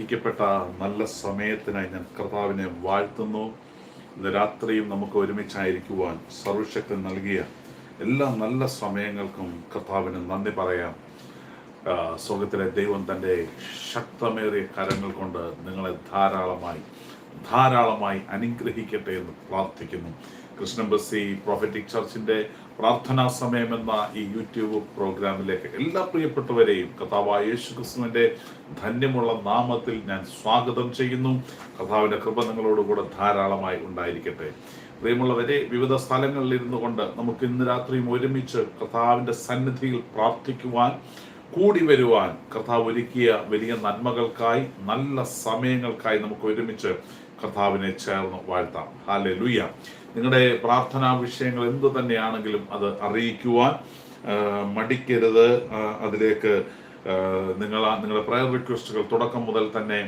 ിക്കപ്പെട്ട നല്ല സമയത്തിനായി ഞാൻ കർത്താവിനെ വാഴ്ത്തുന്നു. ഇന്ന് രാത്രിയും നമുക്ക് ഒരുമിച്ചായിരിക്കുവാൻ സർവശക്തൻ നൽകിയ എല്ലാ നല്ല സമയങ്ങൾക്കും കർത്താവിന് നന്ദി പറയാം. സ്വർഗത്തിലെ ദൈവം തന്റെ ശക്തമേറിയ കരങ്ങൾ കൊണ്ട് നിങ്ങളെ ധാരാളമായി ധാരാളമായി അനുഗ്രഹിക്കട്ടെ എന്ന് പ്രാർത്ഥിക്കുന്നു. കൃഷ്ണൻ ബസ്സി പ്രോഫറ്റിക് ചർച്ചിന്റെ പ്രാർത്ഥനാ സമയം എന്ന ഈ യൂട്യൂബ് പ്രോഗ്രാമിലേക്ക് എല്ലാ പ്രിയപ്പെട്ടവരെയും കഥാവായ യേശു ക്രിസ്തുവിന്റെ ധന്യമുള്ള നാമത്തിൽ ഞാൻ സ്വാഗതം ചെയ്യുന്നു. കഥാവിന്റെ കൃപ നിങ്ങളോടുകൂടെ ധാരാളമായി ഉണ്ടായിരിക്കട്ടെ. പ്രിയമുള്ളവരെ വിവിധ സ്ഥലങ്ങളിൽ ഇരുന്നു കൊണ്ട് നമുക്ക് ഇന്ന് രാത്രിയും ഒരുമിച്ച് കർത്താവിന്റെ സന്നിധിയിൽ പ്രാർത്ഥിക്കുവാൻ കൂടി വരുവാൻ കർത്താവ് ഒരുക്കിയ വലിയ നന്മകൾക്കായി നല്ല സമയങ്ങൾക്കായി നമുക്ക് ഒരുമിച്ച് കർത്താവിനെ ചേർന്ന് വാഴ്ത്താം. ഹാലെ ലുയ്യ നിങ്ങളുടെ പ്രാർത്ഥനാ വിഷയങ്ങൾ എന്ത് തന്നെയാണെങ്കിലും അത് അറിയിക്കുവാൻ മടിക്കരുത്. അതിലേക്ക് നിങ്ങൾ നിങ്ങളുടെ പ്രയർ റിക്വസ്റ്റുകൾ തുടക്കം മുതൽ തന്നെ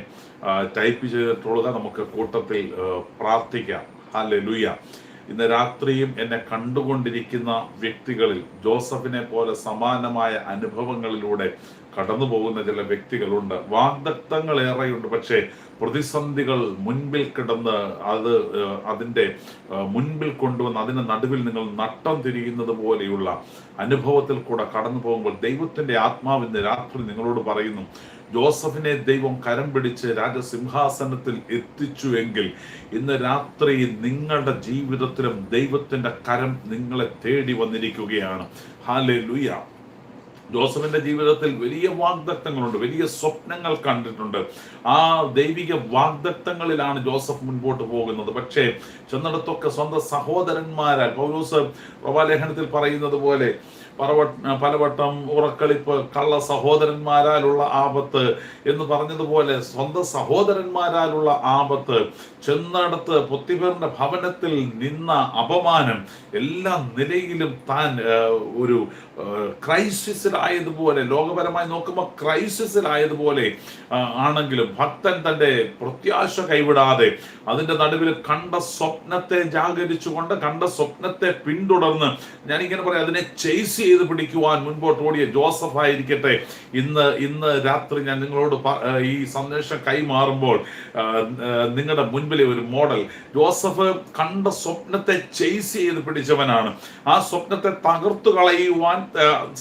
ടൈപ്പ് ചെയ്തിട്ടുള്ളത് നമുക്ക് കൂട്ടത്തിൽ പ്രാർത്ഥിക്കാം. അല്ലെ ലുയ്യ ഇന്ന് രാത്രിയും എന്നെ കണ്ടുകൊണ്ടിരിക്കുന്ന വ്യക്തികളിൽ ജോസഫിനെ പോലെ സമാനമായ അനുഭവങ്ങളിലൂടെ കടന്നു പോകുന്ന ചില വ്യക്തികളുണ്ട്. വാഗ്ദത്തങ്ങൾ ഏറെയുണ്ട്. പക്ഷേ പ്രതിസന്ധികൾ മുൻപിൽ കിടന്ന് അത് അതിന്റെ മുൻപിൽ കൊണ്ടുവന്ന് അതിന് നടുവിൽ നിങ്ങൾ നട്ടം തിരിയുന്നത് പോലെയുള്ള അനുഭവത്തിൽ കൂടെ കടന്നു പോകുമ്പോൾ ദൈവത്തിന്റെ ആത്മാവിന്റെ രാത്രി നിങ്ങളോട് പറയുന്നു ജോസഫിനെ ദൈവം കരം പിടിച്ച് രാജസിംഹാസനത്തിൽ എത്തിച്ചു എങ്കിൽ ഇന്ന് രാത്രി നിങ്ങളുടെ ജീവിതത്തിലും ദൈവത്തിന്റെ കരം നിങ്ങളെ തേടി വന്നിരിക്കുകയാണ്. ഹാലെ ലുയ ജോസഫിന്റെ ജീവിതത്തിൽ വലിയ വാഗ്ദത്തങ്ങളുണ്ട് വലിയ സ്വപ്നങ്ങൾ കണ്ടിട്ടുണ്ട്. ആ ദൈവിക വാഗ്ദത്തങ്ങളിലാണ് ജോസഫ് മുൻപോട്ട് പോകുന്നത്. പക്ഷേ ചെന്നിടത്തൊക്കെ സ്വന്തം സഹോദരന്മാരാൽ പൗലോസ് പ്രഭാലേഖനത്തിൽ പറയുന്നത് പോലെ പലവട്ടം ഉറക്കളിപ്പ് കള്ള സഹോദരന്മാരാലുള്ള ആപത്ത് എന്ന് പറഞ്ഞതുപോലെ സ്വന്തം സഹോദരന്മാരാലുള്ള ആപത്ത് ചെന്നടത്ത് പൊത്തിപേറിന്റെ ഭവനത്തിൽ നിന്ന അപമാനം എല്ലാ നിലയിലും താൻ ഒരു ക്രൈസിസിലായതുപോലെ ലോകപരമായി നോക്കുമ്പോൾ ക്രൈസിസിലായതുപോലെ ആണെങ്കിലും ഭക്തൻ തന്റെ പ്രത്യാശ കൈവിടാതെ അതിന്റെ നടുവിൽ കണ്ട സ്വപ്നത്തെ ജാഗരിച്ചുകൊണ്ട് കണ്ട സ്വപ്നത്തെ പിന്തുടർന്ന് ഞാനിങ്ങനെ പറയാം അതിനെ ചേസ് ചെയ്ത് പിടിക്കുവാൻ മുൻപോട്ട് ഓടിയ ജോസഫ് ആയിരിക്കട്ടെ. ഇന്ന് ഇന്ന് രാത്രി ഞാൻ നിങ്ങളോട് ഈ സന്ദേശം കൈമാറുമ്പോൾ നിങ്ങളുടെ മുൻപിലെ ഒരു മോഡൽ. ജോസഫ് കണ്ട സ്വപ്നത്തെ ചേസ് ചെയ്ത് പിടിച്ചവനാണ്. ആ സ്വപ്നത്തെ തകർത്തു കളയുവാൻ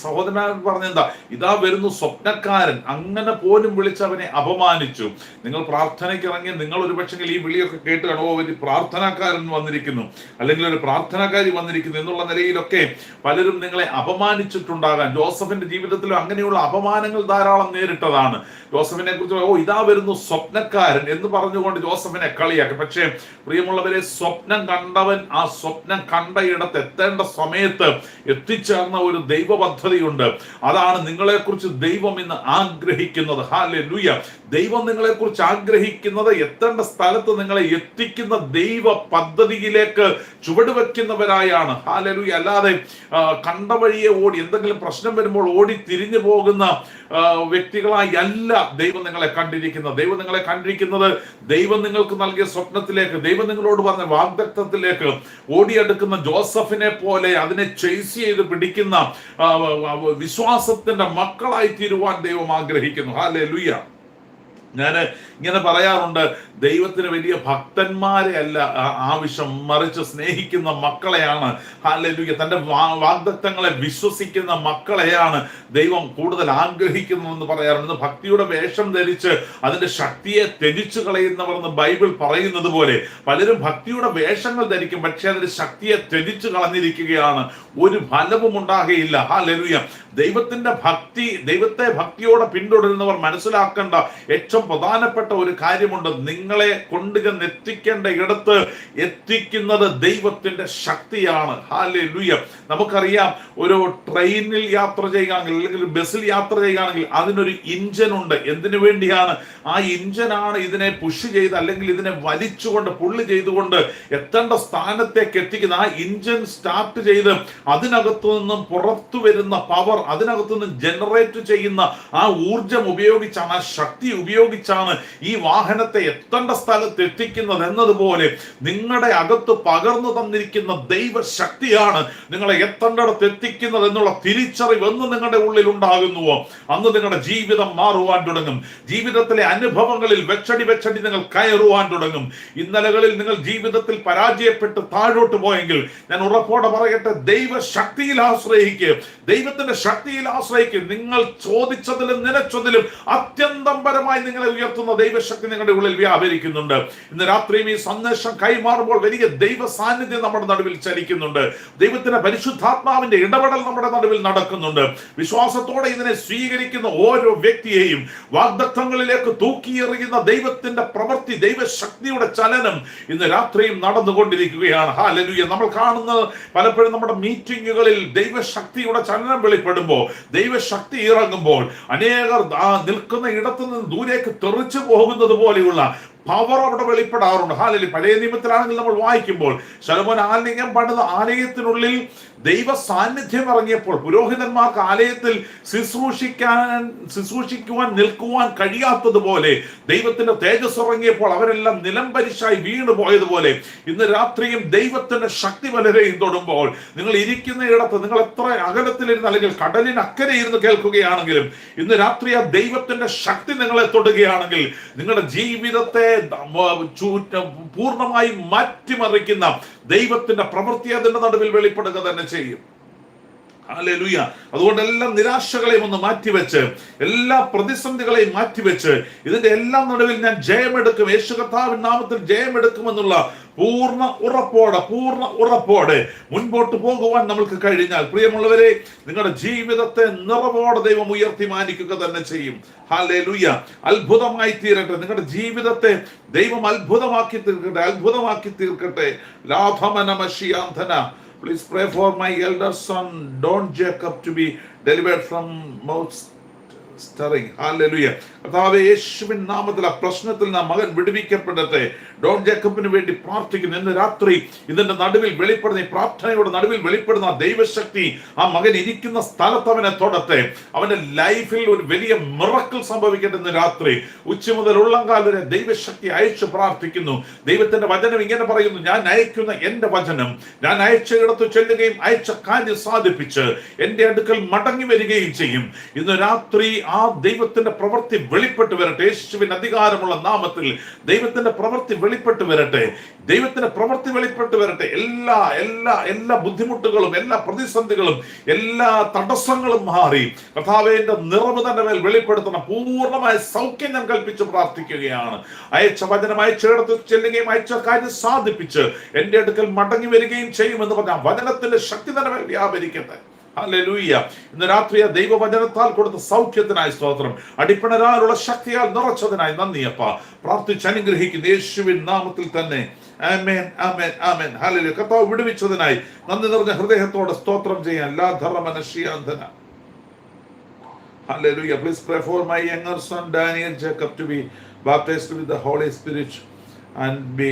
സഹോദരൻ പറഞ്ഞെന്താ? ഇതാ വരുന്നു സ്വപ്നക്കാരൻ. അങ്ങനെ പോലും വിളിച്ചവനെ അപമാനിച്ചു. നിങ്ങൾ പ്രാർത്ഥനയ്ക്ക് ഇറങ്ങി നിങ്ങൾ ഒരു പക്ഷെങ്കിൽ ഈ വിളിയൊക്കെ കേട്ട് കാണുമോ ഒരു പ്രാർത്ഥനാക്കാരൻ വന്നിരിക്കുന്നു. അല്ലെങ്കിൽ ഒരു പ്രാർത്ഥനാക്കാരി വന്നിരിക്കുന്നു എന്നുള്ള നിലയിലൊക്കെ പലരും നിങ്ങളെ അപമാനിച്ചിട്ടുണ്ടാകാൻ ജോസഫിന്റെ ജീവിതത്തിലും അങ്ങനെയുള്ള അപമാനങ്ങൾ ധാരാളം നേരിട്ടതാണ്. ജോസഫിനെ കുറിച്ച് ഓ ഇതാ വരുന്നു സ്വപ്നക്കാരൻ എന്ന് പറഞ്ഞുകൊണ്ട് ജോസഫിനെ കളിയാക്കി. പക്ഷേ പ്രിയമുള്ളവരെ സ്വപ്നം കണ്ടവൻ ആ സ്വപ്നം കണ്ട ഇടത്ത് എത്തേണ്ട സമയത്ത് എത്തിച്ചേർന്ന ഒരു ദൈവ പദ്ധതിയുണ്ട് അതാണ് നിങ്ങളെക്കുറിച്ച് ദൈവം ഇന്ന് ആഗ്രഹിക്കുന്നത്. ഹാലെ ദൈവം നിങ്ങളെക്കുറിച്ച് ആഗ്രഹിക്കുന്നത് എത്തേണ്ട സ്ഥലത്ത് നിങ്ങളെ എത്തിക്കുന്ന ദൈവ പദ്ധതിയിലേക്ക് ചുവടുവെക്കുന്നവരായാണ്. ഹാലലു അല്ലാതെ കണ്ട വഴിയെ ഓടി എന്തെങ്കിലും പ്രശ്നം വരുമ്പോൾ ഓടി തിരിഞ്ഞു പോകുന്ന വ്യക്തികളായി അല്ല ദൈവം നിങ്ങളെ കണ്ടിരിക്കുന്നത്. ദൈവം നിങ്ങളെ കണ്ടിരിക്കുന്നത് ദൈവം നിങ്ങൾക്ക് നൽകിയ സ്വപ്നത്തിലേക്ക് ദൈവം നിങ്ങളോട് പറഞ്ഞ വാഗ്ദത്തത്തിലേക്ക് ഓടിയെടുക്കുന്ന ജോസഫിനെ പോലെ അതിനെ ചേസ് ചെയ്ത് പിടിക്കുന്ന വിശ്വാസത്തിന്റെ മക്കളായി തീരുവാൻ ദൈവം ആഗ്രഹിക്കുന്നു. ഹാലേ ലുയ്യ ഞാൻ ഇങ്ങനെ പറയാറുണ്ട് ദൈവത്തിന് വലിയ ഭക്തന്മാരെ അല്ല ആ- ആവശ്യം മറിച്ച് സ്നേഹിക്കുന്ന മക്കളെയാണ്. അല്ലെങ്കിൽ തന്റെ വാഗ്ദത്തങ്ങളെ വിശ്വസിക്കുന്ന മക്കളെയാണ് ദൈവം കൂടുതൽ ആഗ്രഹിക്കുന്നതെന്ന് പറയാറുണ്ട്. ഭക്തിയുടെ വേഷം ധരിച്ച് അതിന്റെ ശക്തിയെ ത്യജിച്ചു കളയുന്നവർ എന്ന് ബൈബിൾ പറയുന്നത് പോലെ പലരും ഭക്തിയുടെ വേഷങ്ങൾ ധരിക്കും പക്ഷെ അതിന്റെ ശക്തിയെ ത്യജിച്ചു കളഞ്ഞിരിക്കുകയാണ്. ഒരു ഫലവും ഉണ്ടാകുകയില്ല. ഹാലലുയ്യ ദൈവത്തിന്റെ ഭക്തി ദൈവത്തെ ഭക്തിയോടെ പിന്തുടരുന്നവർ മനസ്സിലാക്കേണ്ട ഏറ്റവും പ്രധാനപ്പെട്ട ഒരു കാര്യമുണ്ട്. നിങ്ങളെ കൊണ്ടുചെന്ന് എത്തിക്കേണ്ട ഇടത്ത് എത്തിക്കുന്നത് ദൈവത്തിന്റെ ശക്തിയാണ്. ഹാലെ ലുയ നമുക്കറിയാം ഒരു ട്രെയിനിൽ യാത്ര ചെയ്യുകയാണെങ്കിൽ അല്ലെങ്കിൽ ബസ്സിൽ യാത്ര ചെയ്യുകയാണെങ്കിൽ അതിനൊരു ഇഞ്ചൻ ഉണ്ട് എന്തിനു വേണ്ടിയാണ്? ആ ഇഞ്ചനാണ് ഇതിനെ പുഷ് ചെയ്ത് അല്ലെങ്കിൽ ഇതിനെ വലിച്ചുകൊണ്ട് പുള്ളി ചെയ്തുകൊണ്ട് എത്തേണ്ട സ്ഥാനത്തേക്ക് എത്തിക്കുന്ന ആ ഇഞ്ചൻ സ്റ്റാർട്ട് ചെയ്ത് അതിനകത്തു നിന്നും പുറത്തു വരുന്ന പവർ അതിനകത്തു നിന്ന് ജനറേറ്റ് ചെയ്യുന്ന ആ ഊർജം ഉപയോഗിച്ചാണ് ആ ശക്തി ഉപയോഗിച്ച് ഉപയോഗിച്ചാണ് ഈ വാഹനത്തെ എത്തേണ്ട സ്ഥലത്ത് എത്തിക്കുന്നത് എന്നതുപോലെ നിങ്ങളുടെ അകത്ത് പകർന്നു തന്നിരിക്കുന്ന ദൈവശക്തിയാണ് നിങ്ങളെ എത്തേണ്ടടത്ത് എത്തിക്കുന്നത് എന്നുള്ള തിരിച്ചറിവ് എന്ന് നിങ്ങളുടെ ഉള്ളിൽ ഉണ്ടാകുന്നുവോ അന്ന് നിങ്ങളുടെ ജീവിതം മാറുവാൻ തുടങ്ങും. ജീവിതത്തിലെ അനുഭവങ്ങളിൽ വെച്ചടി വെച്ചടി നിങ്ങൾ കയറുവാൻ തുടങ്ങും. ഇന്നലകളിൽ നിങ്ങൾ ജീവിതത്തിൽ പരാജയപ്പെട്ട് താഴോട്ട് പോയെങ്കിൽ ഞാൻ ഉറപ്പോടെ പറയട്ടെ ദൈവശക്തിയിൽ ആശ്രയിക്കുക ദൈവത്തിന്റെ ശക്തിയിൽ ആശ്രയിക്കുക നിങ്ങൾ ചോദിച്ചതിലും നിലച്ചതിലും അത്യന്തം പരമായി നിങ്ങളെ ഉയർത്തുന്ന ദൈവശക്തി നിങ്ങളുടെ ഉള്ളിൽ വ്യാപരിക്കുന്നുണ്ട്. ഇന്ന് രാത്രിയും ഈ സന്ദേശം കൈമാറുമ്പോൾ വലിയ ദൈവ സാന്നിധ്യം നമ്മുടെ നടുവിൽ ചലിക്കുന്നുണ്ട്. ദൈവത്തിന്റെ പരിശുദ്ധാത്മാവിന്റെ ഇടപെടൽ നമ്മുടെ നടുവിൽ നടക്കുന്നുണ്ട്. വിശ്വാസത്തോടെ ഇതിനെ സ്വീകരിക്കുന്ന ഓരോ വ്യക്തിയെയും വാഗ്ദത്വങ്ങളിലേക്ക് തൂക്കിയെറിയുന്ന ദൈവത്തിന്റെ പ്രവൃത്തി ദൈവശക്തിയുടെ ചലനം ഇന്ന് രാത്രിയും നടന്നുകൊണ്ടിരിക്കുകയാണ്. ഹാലലുയ നമ്മൾ കാണുന്നത് പലപ്പോഴും നമ്മുടെ മീറ്റിങ്ങുകളിൽ ദൈവശക്തിയുടെ ചലനം വെളിപ്പെടുമ്പോൾ ദൈവശക്തി ഇറങ്ങുമ്പോൾ അനേകർ നിൽക്കുന്ന ഇടത്തു നിന്ന് ദൂരേക്ക് തെറിച്ചു പോകുന്നത് പോലെയുള്ള പവർ അവിടെ വെളിപ്പെടാറുണ്ട്. ഹാലലി പഴയ നിയമത്തിലാണെങ്കിൽ നമ്മൾ വായിക്കുമ്പോൾ ശലമോൻ ആലിംഗം പണിത ആലയത്തിനുള്ളിൽ ദൈവ സാന്നിധ്യം ഇറങ്ങിയപ്പോൾ പുരോഹിതന്മാർക്ക് ആലയത്തിൽ ശുശ്രൂഷിക്കാൻ ശുശ്രൂഷിക്കുവാൻ നിൽക്കുവാൻ കഴിയാത്തതുപോലെ ദൈവത്തിന്റെ തേജസ് ഇറങ്ങിയപ്പോൾ അവരെല്ലാം നിലംപരിശായി വീണു പോയതുപോലെ ഇന്ന് രാത്രിയും ദൈവത്തിന്റെ ശക്തി വലരെയും തൊടുമ്പോൾ നിങ്ങൾ ഇരിക്കുന്ന ഇടത്ത് നിങ്ങൾ എത്ര അകലത്തിലിരുന്ന് അല്ലെങ്കിൽ കടലിനക്കരെ ഇരുന്ന് കേൾക്കുകയാണെങ്കിലും ഇന്ന് രാത്രി ആ ദൈവത്തിന്റെ ശക്തി നിങ്ങളെ തൊടുകയാണെങ്കിൽ നിങ്ങളുടെ ജീവിതത്തെ പൂർണമായി മാറ്റിമറിക്കുന്ന ദൈവത്തിന്റെ പ്രവൃത്തി അതിന്റെ നടുവിൽ വെളിപ്പെടുക തന്നെ ചെയ്യും. ഹല്ലേലൂയ. അതുകൊണ്ട് എല്ലാ നിരാശകളെയും ഒന്ന് മാറ്റിവെച്ച് എല്ലാ പ്രതിസന്ധികളെയും മാറ്റിവെച്ച് ഇതിന്റെ എല്ലാം നടുവിൽ ഞാൻ ജയമെടുക്കും. യേശു കർത്താവിൻ നാമത്തിൽ ജയമെടുക്കുമെന്നുള്ള പൂർണ ഉറപ്പോടെ പൂർണ ഉറപ്പോടെ മുൻപോട്ട് പോകുവാൻ നമ്മൾക്ക് കഴിഞ്ഞാൽ പ്രിയമുള്ളവരെ നിങ്ങളുടെ ജീവിതത്തെ നിറവോടെ ദൈവം ഉയർത്തി മാനിക്കുക തന്നെ ചെയ്യും. ഹാലേലൂയ അത്ഭുതമായി തീരട്ടെ. നിങ്ങളുടെ ജീവിതത്തെ ദൈവം അത്ഭുതമാക്കി തീർക്കട്ടെ അത്ഭുതമാക്കി തീർക്കട്ടെ. ലാഭമനമശിയാന്ധന. Please pray for my elder son, Don Jacob, to be delivered from mouth stirring. Hallelujah. കർത്താവേ യേശുവിൻ നാമത്തിൽ ആ പ്രശ്നത്തിൽ ആ മകൻ വിടുവിക്കപ്പെടട്ടെ. ഡോൺ ജേക്കബിന് വേണ്ടി പ്രാർത്ഥിക്കുന്നു. ഇന്ന് രാത്രി ഇതിന്റെ നടുവിൽ വെളിപ്പെടുന്ന ഈ പ്രാർത്ഥനയുടെ നടുവിൽ വെളിപ്പെടുന്ന ആ ദൈവശക്തി ആ മകൻ ഇരിക്കുന്ന സ്ഥലത്ത് അവനെ തൊടട്ടെ. അവന്റെ ലൈഫിൽ ഒരു വലിയ മിറക്കിൾ സംഭവിക്കട്ടെ ഇന്ന് രാത്രി. ഉച്ച മുതൽ ഉള്ളങ്കാൽ വരെ ദൈവശക്തി അയച്ചു പ്രാർത്ഥിക്കുന്നു. ദൈവത്തിന്റെ വചനം ഇങ്ങനെ പറയുന്നു. ഞാൻ അയക്കുന്ന എന്റെ വചനം. ഞാൻ അയച്ച ഇടത്ത് ചെല്ലുകയും അയച്ച കാര്യം സാധിപ്പിച്ച് എന്റെ അടുക്കൽ മടങ്ങി വരികയും ചെയ്യും. ഇന്ന് രാത്രി ആ ദൈവത്തിന്റെ പ്രവൃത്തി വെളിപ്പെട്ട് വരട്ടെ. യേശുവിൻ അധികാരമുള്ള നാമത്തിൽ ദൈവത്തിന്റെ പ്രവൃത്തി വെളിപ്പെട്ട് വരട്ടെ. ദൈവത്തിന്റെ പ്രവൃത്തി വെളിപ്പെട്ട് വരട്ടെ. എല്ലാ എല്ലാ എല്ലാ ബുദ്ധിമുട്ടുകളും എല്ലാ പ്രതിസന്ധികളും എല്ലാ തടസ്സങ്ങളും മാറി. കഥാവേന്റെ നിറവ് തന്നെ മേൽ വെളിപ്പെടുത്തണം. പൂർണമായ സൗഖ്യം ഞാൻ കൽപ്പിച്ച് പ്രാർത്ഥിക്കുകയാണ്. അയച്ച വചനം അയച്ചിടത്ത് ചെല്ലുകയും അയച്ച കാര്യം സാധിപ്പിച്ച് എന്റെ അടുക്കൽ മടങ്ങി വരികയും ചെയ്യുമെന്ന് പറഞ്ഞ വചനത്തിന്റെ ശക്തി തന്നെ വ്യാപരിക്കട്ടെ. ഇന്ന് രാത്രി ദൈവവചനത്താൽ കൊടുത്ത സൗഖ്യത്തിനായി സ്തോത്രം. അടിപ്പിണരാനുള്ള ശക്തിയാൽ നിറച്ചതിനായി നന്ദി അപ്പ. പ്രാർത്ഥിച്ച് അനുഗ്രഹിക്കുന്ന യേശുവിൻ നാമത്തിൽ തന്നെ. ആമേൻ ആമേൻ ആമേൻ. വിടുവിച്ചതിനായി നന്ദി നിറഞ്ഞ ഹൃദയത്തോടെ സ്തോത്രം ചെയ്യാൻ ലാധർമനശിയാന്തന Hallelujah. Please pray for my younger son Daniel Jacob to be baptized with the Holy Spirit. And be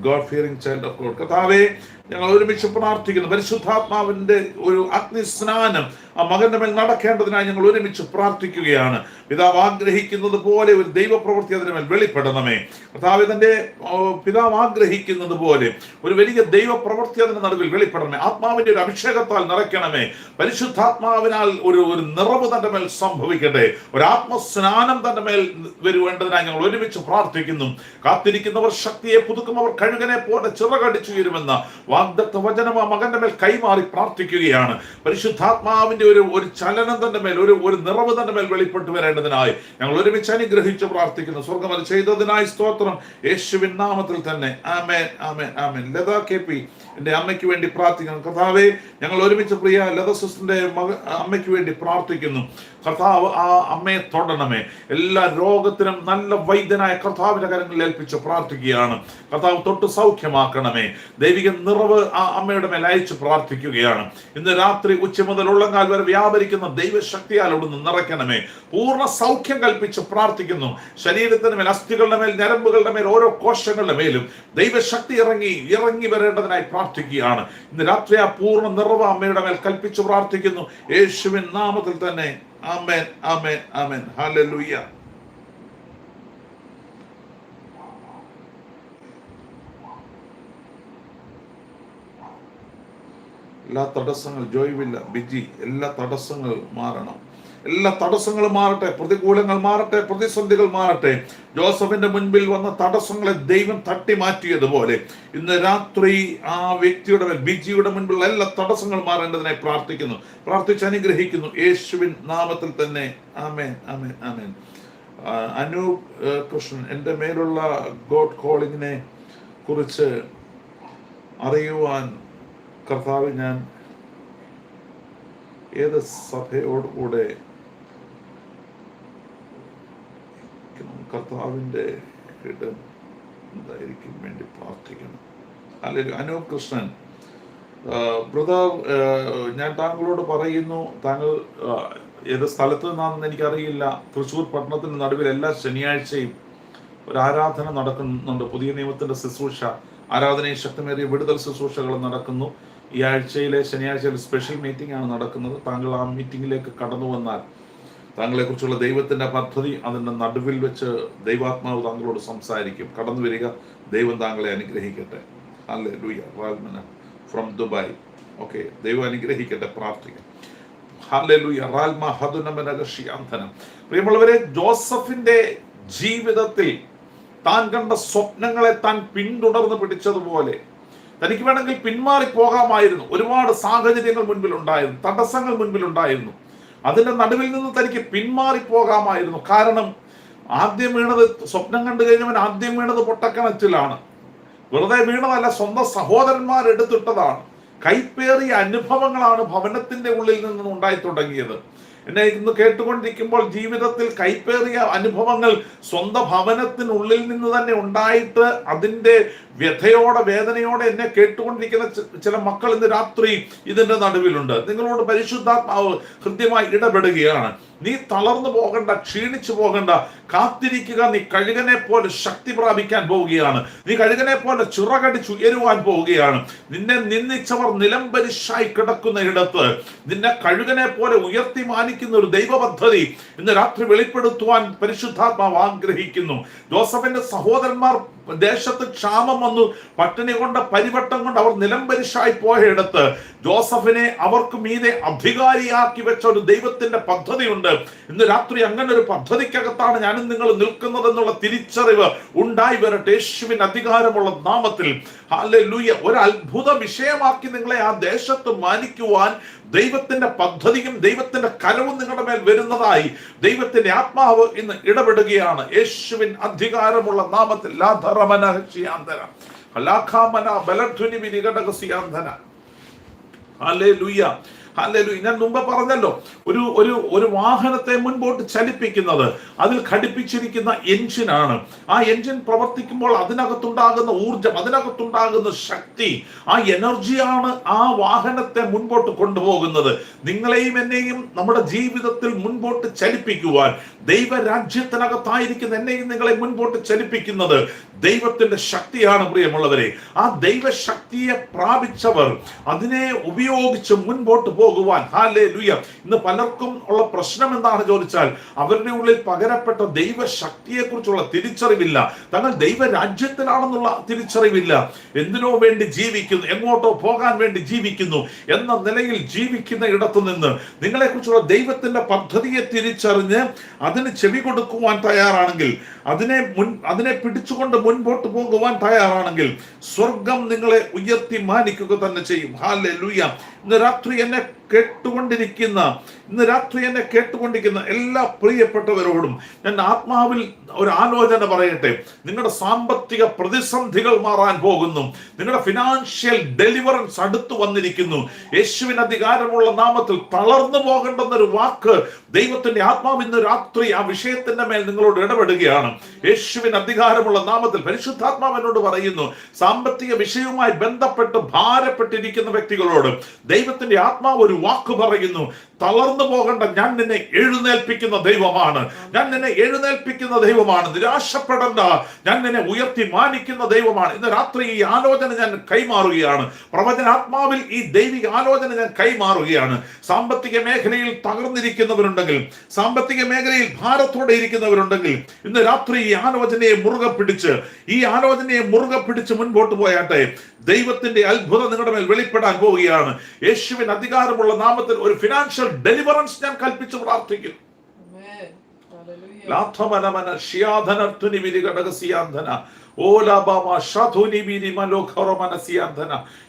God fearing child of God കഥാവേ ഞങ്ങൾ ഒരുമിച്ച് പ്രാർത്ഥിക്കുന്നു. പരിശുദ്ധാത്മാവിന്റെ ഒരു അഗ്നിസ്നാനം ആ മകന്റെ മേൽ നടക്കേണ്ടതിനായി ഞങ്ങൾ ഒരുമിച്ച് പ്രാർത്ഥിക്കുകയാണ്. പിതാവ് ആഗ്രഹിക്കുന്നത് പോലെ ഒരു ദൈവപ്രവൃത്തി അതിന് മേൽ വെളിപ്പെടണമേ. കർത്താവ് തന്റെ ഓ, പിതാവ് ആഗ്രഹിക്കുന്നത് പോലെ ഒരു വലിയ ദൈവപ്രവൃത്തി അതിന് നടുവിൽ വെളിപ്പെടണമേ. ആത്മാവിന്റെ ഒരു അഭിഷേകത്താൽ നിറയ്ക്കണമേ. പരിശുദ്ധാത്മാവിനാൽ ഒരു ഒരു നിറവ് തന്റെ മേൽ സംഭവിക്കട്ടെ. ഒരു ആത്മസ്നാനം തന്റെ മേൽ വരുവേണ്ടതിനായി ഞങ്ങൾ ഒരുമിച്ച് പ്രാർത്ഥിക്കുന്നു. കാത്തിരിക്കുന്നവർ ശക്തിയെ പുതുക്കും അവർ കഴുകനെ പോലെ ചിറകടിച്ചുയരുമെന്ന വാഗ്ദത്ത വചനം ആ മകന്റെ മേൽ കൈമാറി പ്രാർത്ഥിക്കുകയാണ്. പരിശുദ്ധാത്മാവിന്റെ ഒരു ഒരു ചലനം തന്റെ മേൽ ഒരു ഒരു നിറവ് തന്റെ മേൽ വെളിപ്പെട്ടു വരേണ്ടതിനായി ഞങ്ങൾ ഒരുമിച്ച് അനുഗ്രഹിച്ച് പ്രാർത്ഥിക്കുന്നു. സ്വർഗം അത് ചെയ്തതിനായി സ്തോത്രം. യേശുവിൻ നാമത്തിൽ തന്നെ. ആമേൻ ആമേൻ ആമേൻ. ലതാ കെ പി എന്റെ അമ്മയ്ക്ക് വേണ്ടി പ്രാർത്ഥിക്കുന്നു. കർത്താവെ ഞങ്ങൾ ഒരുമിച്ച് പ്രിയ ലത സിസ്റ്ററിന്റെ മക അമ്മയ്ക്ക് വേണ്ടി പ്രാർത്ഥിക്കുന്നു. കർത്താവ് ആ അമ്മയെ തൊടണമേ. എല്ലാ രോഗത്തിനും നല്ല വൈദ്യനായ കർത്താവിന്റെ കരങ്ങളിൽ ഏൽപ്പിച്ച് പ്രാർത്ഥിക്കുകയാണ്. കർത്താവ് തൊട്ട് സൗഖ്യമാക്കണമേ. ദൈവിക നിറവ് ആ അമ്മയുടെ മേൽ അയച്ച് പ്രാർത്ഥിക്കുകയാണ്. ഇന്ന് രാത്രി ഉച്ച മുതൽ ഉള്ളങ്കാൽ വരെ വ്യാപരിക്കുന്ന ദൈവശക്തിയാൽ അവിടുന്ന് നിറയ്ക്കണമേ. പൂർണ സൗഖ്യം കൽപ്പിച്ച് പ്രാർത്ഥിക്കുന്നു. ശരീരത്തിന് മേൽ അസ്ഥികളുടെ മേൽ ഞരമ്പുകളുടെ മേൽ ഓരോ കോശങ്ങളുടെ മേലും ദൈവശക്തി ഇറങ്ങി ഇറങ്ങി വരേണ്ടതിനായി പ്രാർത്ഥിക്കുകയാണ്. ഇന്ന് രാത്രി ആ പൂർണ നിറവ് അമ്മയുടെ മേൽ കൽപ്പിച്ച് പ്രാർത്ഥിക്കുന്നു. യേശുവിൻ നാമത്തിൽ തന്നെ. ആമേൻ ആമേൻ ആമേൻ. ഹല്ലേലൂയ. എല്ലാ തടസ്സങ്ങൾ ജോയിവില്ല. ബിജി എല്ലാ തടസ്സങ്ങൾ മാറണം. എല്ലാ തടസ്സങ്ങളും മാറട്ടെ പ്രതികൂലങ്ങൾ മാറട്ടെ പ്രതിസന്ധികൾ മാറട്ടെ. ജോസഫിന്റെ മുൻപിൽ വന്ന തടസ്സങ്ങളെ ദൈവം തട്ടി മാറ്റിയതുപോലെ ഇന്ന് രാത്രി ആ വ്യക്തിയുടെ മേൽ ബിജിയുടെ മുൻപിലുള്ള എല്ലാ തടസ്സങ്ങളും മാറേണ്ടതിനായി പ്രാർത്ഥിക്കുന്നു. പ്രാർത്ഥിച്ച് അനുഗ്രഹിക്കുന്നു. യേശുവിൻ നാമത്തിൽ തന്നെ. ആമേൻ ആമേൻ ആമേൻ. അനൂപ് കൃഷ്ണൻ എന്റെ മേലുള്ള ഗോഡ് കോളിങ്ങിനെ കുറിച്ച് അറിയുവാൻ കർത്താവ് ഞാൻ ഏത് സഭയോടുകൂടെ കർത്താവിന്റെ ഇടം എന്തായിരിക്കും? വേണ്ടി പ്രാർത്ഥിക്കണം. അല്ലെങ്കിൽ അനൂപ് കൃഷ്ണൻ ബ്രദർ ഞാൻ താങ്കളോട് പറയുന്നു താങ്കൾ ഏത് സ്ഥലത്ത് നിന്നാണെന്ന് എനിക്കറിയില്ല. തൃശ്ശൂർ പട്ടണത്തിന് നടുവിൽ എല്ലാ ശനിയാഴ്ചയും ഒരു ആരാധന നടക്കുന്നുണ്ട്. പുതിയ നിയമത്തിന്റെ ശുശ്രൂഷ ആരാധനയും ശക്തമേറിയ വിടുതൽ ശുശ്രൂഷകൾ നടക്കുന്നു. ഈ ആഴ്ചയിലെ ശനിയാഴ്ചയിൽ സ്പെഷ്യൽ മീറ്റിംഗ് ആണ് നടക്കുന്നത്. താങ്കൾ ആ മീറ്റിംഗിലേക്ക് കടന്നു വന്നാൽ താങ്കളെ കുറിച്ചുള്ള ദൈവത്തിന്റെ പദ്ധതി അതിന്റെ നടുവിൽ വെച്ച് ദൈവാത്മാവ് താങ്കളോട് സംസാരിക്കും. കടന്നു വരിക. ദൈവം താങ്കളെ അനുഗ്രഹിക്കട്ടെ. ഫ്രം ദുബായ് ഓക്കെ ദൈവം അനുഗ്രഹിക്കട്ടെ. പ്രാർത്ഥിക്കാം. പ്രിയമുള്ളവരെ ജോസഫിന്റെ ജീവിതത്തിൽ താൻ കണ്ട സ്വപ്നങ്ങളെ താൻ പിന്തുടർന്ന് പിടിച്ചതുപോലെ തനിക്ക് വേണമെങ്കിൽ പിന്മാറി പോകാമായിരുന്നു ഒരുപാട് സാഹചര്യങ്ങൾ മുൻപിൽ ഉണ്ടായിരുന്നു തടസ്സങ്ങൾ മുൻപിൽ അതിന്റെ നടുവിൽ നിന്ന് തനിക്ക് പിന്മാറിപ്പോകാമായിരുന്നു. കാരണം ആദ്യം വീണത് സ്വപ്നം കണ്ടു കഴിഞ്ഞവൻ ആദ്യം വീണത് പൊട്ടക്കണറ്റിലാണ്. വെറുതെ വീണതല്ല സ്വന്തം സഹോദരന്മാർ എടുത്തിട്ടതാണ്. കൈപ്പേറിയ അനുഭവങ്ങളാണ് ഭവനത്തിന്റെ ഉള്ളിൽ നിന്ന് ഉണ്ടായി തുടങ്ങിയത്. എന്നെ ഇന്ന് കേട്ടുകൊണ്ടിരിക്കുമ്പോൾ ജീവിതത്തിൽ കൈപ്പേറിയ അനുഭവങ്ങൾ സ്വന്തം ഭവനത്തിനുള്ളിൽ നിന്ന് തന്നെ ഉണ്ടായിട്ട് അതിന്റെ വ്യഥയോടെ വേദനയോടെ എന്നെ കേട്ടുകൊണ്ടിരിക്കുന്ന ചില മക്കൾ ഇന്ന് രാത്രി ഇതിന്റെ നടുവിലുണ്ട്. നിങ്ങളോട് പരിശുദ്ധാത്മാവ് ഹൃദ്യമായി ഇടപെടുകയാണ്. നീ തളർന്നു പോകണ്ട ക്ഷീണിച്ചു പോകണ്ട കാത്തിരിക്കുക. നീ കഴുകനെ പോലെ ശക്തി പ്രാപിക്കാൻ പോവുകയാണ്. നീ കഴുകനെ പോലെ ചിറകടിച്ച് ഉയരുവാൻ പോവുകയാണ്. നിന്നെ നിന്ദിച്ചവർ നിലംപരിശായി കിടക്കുന്ന ഇടത്ത് നിന്നെ കഴുകനെ പോലെ ഉയർത്തി മാനിക്കുന്ന ഒരു ദൈവ പദ്ധതി ഇന്ന് രാത്രി വെളിപ്പെടുത്തുവാൻ പരിശുദ്ധാത്മാവ് ആഗ്രഹിക്കുന്നു. ജോസഫിന്റെ സഹോദരന്മാർ ദേശത്ത് ക്ഷാമം വന്നു. പട്ടിണി കൊണ്ട് പരിവട്ടം കൊണ്ട് അവർ നിലംപരിശായി പോയയിടത്ത് ജോസഫിനെ അവർക്ക് മീതെ അധികാരിയാക്കി വെച്ച ഒരു ദൈവത്തിന്റെ പദ്ധതിയുണ്ട്. ഇന്ന് രാത്രി അങ്ങനെ ഒരു പദ്ധതിക്കകത്താണ് ഞാനും നിങ്ങൾ നിൽക്കുന്നത് എന്നുള്ള തിരിച്ചറിവ് ഉണ്ടായി വരട്ടെ. യേശുവിൻ അധികാരമുള്ള നാമത്തിൽ. ഹല്ലേലൂയ. ഒരു അത്ഭുത വിഷയമാക്കി നിങ്ങളെ ആ ദേശത്ത് മാനിക്കുവാൻ ദൈവത്തിന്റെ പദ്ധതിയും ദൈവത്തിന്റെ കരവും നിങ്ങളുടെ മേൽ വരുന്നതായി ദൈവത്തിന്റെ ആത്മാവ് ഇന്ന് ഇടപെടുകയാണ്. യേശുവിൻ അധികാരമുള്ള നാമത്തിൽ ലാധറമന ശിയാന്തന ഹലാഖാമന ബലധ്വനി വിനികടകസിയാന്തന ഹല്ലേലൂയ. ഞാൻ മുമ്പ് പറഞ്ഞല്ലോ ഒരു ഒരു ഒരു വാഹനത്തെ മുൻപോട്ട് ചലിപ്പിക്കുന്നത് അതിൽ ഘടിപ്പിച്ചിരിക്കുന്ന എഞ്ചിനാണ് ആ എഞ്ചിൻ പ്രവർത്തിക്കുമ്പോൾ അതിനകത്തുണ്ടാകുന്ന ഊർജം അതിനകത്തുണ്ടാകുന്ന ശക്തി ആ എനർജിയാണ് ആ വാഹനത്തെ മുൻപോട്ട് കൊണ്ടുപോകുന്നത്. നിങ്ങളെയും എന്നെയും നമ്മുടെ ജീവിതത്തിൽ മുൻപോട്ട് ചലിപ്പിക്കുവാൻ ദൈവരാജ്യത്തിനകത്തായിരിക്കുന്ന എന്നെയും നിങ്ങളെ മുൻപോട്ട് ചലിപ്പിക്കുന്നത് ദൈവത്തിന്റെ ശക്തിയാണ് പ്രിയമുള്ളവരെ. ആ ദൈവശക്തിയെ പ്രാപിച്ചവർ അതിനെ ഉപയോഗിച്ച് മുൻപോട്ട് പോകുവാൻ. ഹാലേ ലുയ ഇന്ന് പലർക്കും ഉള്ള പ്രശ്നം എന്താണ് ചോദിച്ചാൽ അവരുടെ ഉള്ളിൽ പകരപ്പെട്ട ദൈവശക്തിയെ കുറിച്ചുള്ള തിരിച്ചറിവില്ല. തങ്ങൾ ദൈവരാജ്യത്തിലാണെന്നുള്ള തിരിച്ചറിവില്ല. എന്തിനോ വേണ്ടി ജീവിക്കുന്നു എങ്ങോട്ടോ പോകാൻ വേണ്ടി ജീവിക്കുന്നു എന്ന നിലയിൽ ജീവിക്കുന്ന ഇടത്തു നിന്ന് നിങ്ങളെ കുറിച്ചുള്ള ദൈവത്തിന്റെ പദ്ധതിയെ തിരിച്ചറിഞ്ഞ് അതിന് ചെവി കൊടുക്കുവാൻ തയ്യാറാണെങ്കിൽ അതിനെ മുൻ അതിനെ പിടിച്ചുകൊണ്ട് മുൻപോട്ട് പോകുവാൻ തയ്യാറാണെങ്കിൽ സ്വർഗം നിങ്ങളെ ഉയർത്തി മാനിക്കുക തന്നെ ചെയ്യും. ഹാലെ ലുയ ഇന്ന് രാത്രി എന്നെ കേട്ടുകൊണ്ടിരിക്കുന്ന ഇന്ന് രാത്രി എന്നെ കേട്ടുകൊണ്ടിരിക്കുന്ന എല്ലാ പ്രിയപ്പെട്ടവരോടും ഞാൻ ആത്മാവിൽ ഒരു ആലോചന പറയട്ടെ. നിങ്ങളുടെ സാമ്പത്തിക പ്രതിസന്ധികൾ മാറാൻ പോകുന്നു. നിങ്ങളുടെ ഫിനാൻഷ്യൽ ഡെലിവറൻസ് അടുത്തു വന്നിരിക്കുന്നു. യേശുവിന് അധികാരമുള്ള നാമത്തിൽ തളർന്നു പോകേണ്ടെന്നൊരു വാക്ക് ദൈവത്തിന്റെ ആത്മാവ് ഇന്ന് രാത്രി ആ വിഷയത്തിന്റെ മേൽ നിങ്ങളോട് ഇടപെടുകയാണ്. യേശുവിൻ അധികാരമുള്ള നാമത്തിൽ പരിശുദ്ധാത്മാവ് എന്നോട് പറയുന്നു സാമ്പത്തിക വിഷയവുമായി ബന്ധപ്പെട്ട് ഭാരപ്പെട്ടിരിക്കുന്ന വ്യക്തികളോട് ദൈവത്തിന്റെ ആത്മാവ് ഒരു വാക്ക് പറയുന്നു തളർന്നു പോകണ്ട ഞാൻ നിന്നെ എഴുന്നേൽപ്പിക്കുന്ന ദൈവമാണ്. ഞാൻ നിന്നെ എഴുന്നേൽപ്പിക്കുന്ന ദൈവമാണ്. നിരാശപ്പെടേണ്ട. ഞാൻ നിന്നെ ഉയർത്തി മാനിക്കുന്ന ദൈവമാണ്. ഇന്ന് രാത്രി ഈ ആലോചന ഞാൻ കൈമാറുകയാണ്. പ്രവചനാത്മാവിൽ ഈ ദൈവിക ആലോചന ഞാൻ കൈമാറുകയാണ്. സാമ്പത്തിക മേഖലയിൽ തകർന്നിരിക്കുന്നവരുണ്ടെങ്കിൽ സാമ്പത്തിക മേഖലയിൽ ഭാരത്തോടെ ഇരിക്കുന്നവരുണ്ടെങ്കിൽ ഇന്ന് രാത്രി ഈ ആലോചനയെ മുറുകെ പിടിച്ച് ഈ ആലോചനയെ മുറുകെ പിടിച്ച് മുൻപോട്ട് പോയാട്ടെ ദൈവത്തിന്റെ അത്ഭുതം നിങ്ങളുടെ മേൽ വെളിപ്പെടാൻ പോവുകയാണ്. യേശുവിൻ അധികാരമുള്ള നാമത്തിൽ ഒരു ഫിനാൻഷ്യൽ ഡെലിവറൻസ് ഞാൻ കൽപ്പിച്ച് പ്രാർത്ഥിക്കുന്നു. ലാഥമനമന ഷിയാധനർത്തുനി വിരികടകസിയാന്ധന.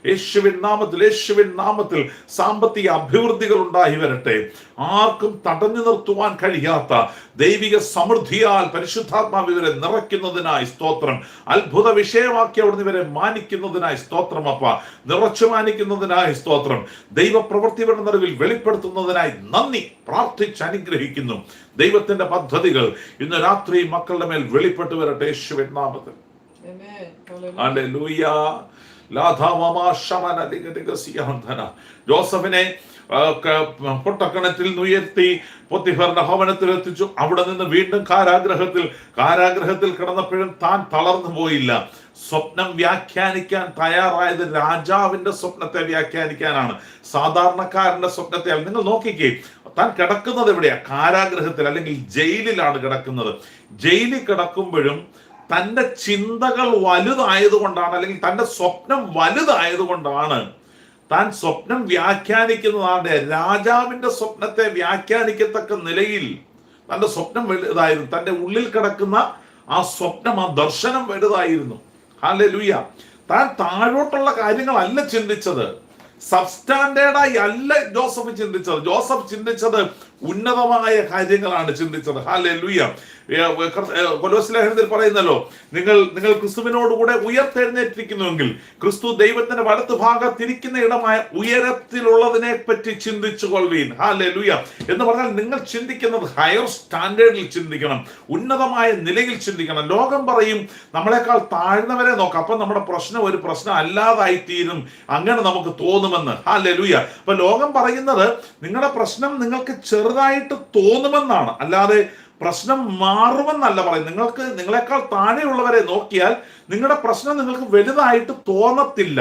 യേശുവിൻ നാമത്തിൽ യേശുവിൻ നാമത്തിൽ സാമ്പത്തിക അഭിവൃദ്ധികൾ ഉണ്ടായി വരട്ടെ. ആർക്കും തടഞ്ഞു നിർത്തുവാൻ കഴിയാത്ത ദൈവിക സമൃദ്ധിയാൽ പരിശുദ്ധാത്മാവ് ഇവരെ നിറയ്ക്കുന്നതിനായി സ്തോത്രം. അത്ഭുത വിഷയമാക്കി അവിടുന്ന് ഇവരെ മാനിക്കുന്നതിനായി സ്തോത്രം അപ്പ. നിറച്ചു മാനിക്കുന്നതിനായി സ്തോത്രം. ദൈവപ്രവൃത്തികളുടെ നിറവിൽ വെളിപ്പെടുത്തുന്നതിനായി നന്ദി പ്രാർത്ഥിച്ച് അനുഗ്രഹിക്കുന്നു. ദൈവത്തിന്റെ പദ്ധതികൾ ഇന്ന് രാത്രി മക്കളുടെ മേൽ വെളിപ്പെട്ടു വരട്ടെ യേശുവിൻ നാമത്തിൽ. ജോസഫിനെ പൊട്ടക്കണത്തിൽ ഉയർത്തി പൊത്തിഫറിന്റെ ഭവനത്തിൽ എത്തിച്ചു. അവിടെ നിന്ന് വീണ്ടും കാരാഗ്രഹത്തിൽ കാരാഗ്രഹത്തിൽ കിടന്നപ്പോഴും താൻ തളർന്നു പോയില്ല. സ്വപ്നം വ്യാഖ്യാനിക്കാൻ തയ്യാറായത് രാജാവിന്റെ സ്വപ്നത്തെ വ്യാഖ്യാനിക്കാനാണ്. സാധാരണക്കാരന്റെ സ്വപ്നത്തെ നിങ്ങൾ നോക്കിക്കേ താൻ കിടക്കുന്നത് എവിടെയാ? കാരാഗ്രഹത്തിൽ അല്ലെങ്കിൽ ജയിലിലാണ് കിടക്കുന്നത്. ജയിലിൽ കിടക്കുമ്പോഴും തന്റെ ചിന്തകൾ വലുതായതുകൊണ്ടാണ് അല്ലെങ്കിൽ തന്റെ സ്വപ്നം വലുതായതുകൊണ്ടാണ് താൻ സ്വപ്നം വ്യാഖ്യാനിക്കുന്നതാണ്. രാജാവിന്റെ സ്വപ്നത്തെ വ്യാഖ്യാനിക്കത്തക്ക നിലയിൽ തന്റെ സ്വപ്നം വലുതായിരുന്നു. തന്റെ ഉള്ളിൽ കിടക്കുന്ന ആ സ്വപ്നം ആ ദർശനം വലുതായിരുന്നു. ഹാലെ ലൂയ താൻ താഴോട്ടുള്ള കാര്യങ്ങളല്ല ചിന്തിച്ചത്. സബ്സ്റ്റാൻഡേർഡായി അല്ല ജോസഫ് ചിന്തിച്ചത്. ജോസഫ് ചിന്തിച്ചത് ഉന്നതമായ കാര്യങ്ങളാണ് ചിന്തിച്ചത്. ഹാലെ ലുയ്യ കൊലോസ്ലേഖനത്തിൽ പറയുന്നല്ലോ നിങ്ങൾ നിങ്ങൾ ക്രിസ്തുവിനോടുകൂടെ ഉയർത്തെഴുന്നേറ്റിരിക്കുന്നുവെങ്കിൽ ക്രിസ്തു ദൈവത്തിന്റെ വലത്ത് ഭാഗത്തിരിക്കുന്ന ഇടമായ ഉയരത്തിലുള്ളതിനെ പറ്റി ചിന്തിച്ചു കൊള്ളുവീൻ ഹാലെ ലുയ്യ എന്ന് പറഞ്ഞാൽ നിങ്ങൾ ചിന്തിക്കുന്നത് ഹയർ സ്റ്റാൻഡേർഡിൽ ചിന്തിക്കണം ഉന്നതമായ നിലയിൽ ചിന്തിക്കണം. ലോകം പറയും നമ്മളെക്കാൾ താഴ്ന്നവരെ നോക്കാം. അപ്പൊ നമ്മുടെ പ്രശ്നം ഒരു പ്രശ്നം അല്ലാതായി തീരും അങ്ങനെ നമുക്ക് തോന്നുമെന്ന്. ഹാലെ ലുയ്യ അപ്പൊ ലോകം പറയുന്നത് നിങ്ങളുടെ പ്രശ്നം നിങ്ങൾക്ക് ചെറുതായിട്ട് തോന്നുമെന്നാണ്. അല്ലാതെ പ്രശ്നം മാറുമെന്നല്ല പറയും നിങ്ങൾക്ക് നിങ്ങളെക്കാൾ താഴെയുള്ളവരെ നോക്കിയാൽ നിങ്ങളുടെ പ്രശ്നം നിങ്ങൾക്ക് വലുതായിട്ട് തോന്നത്തില്ല.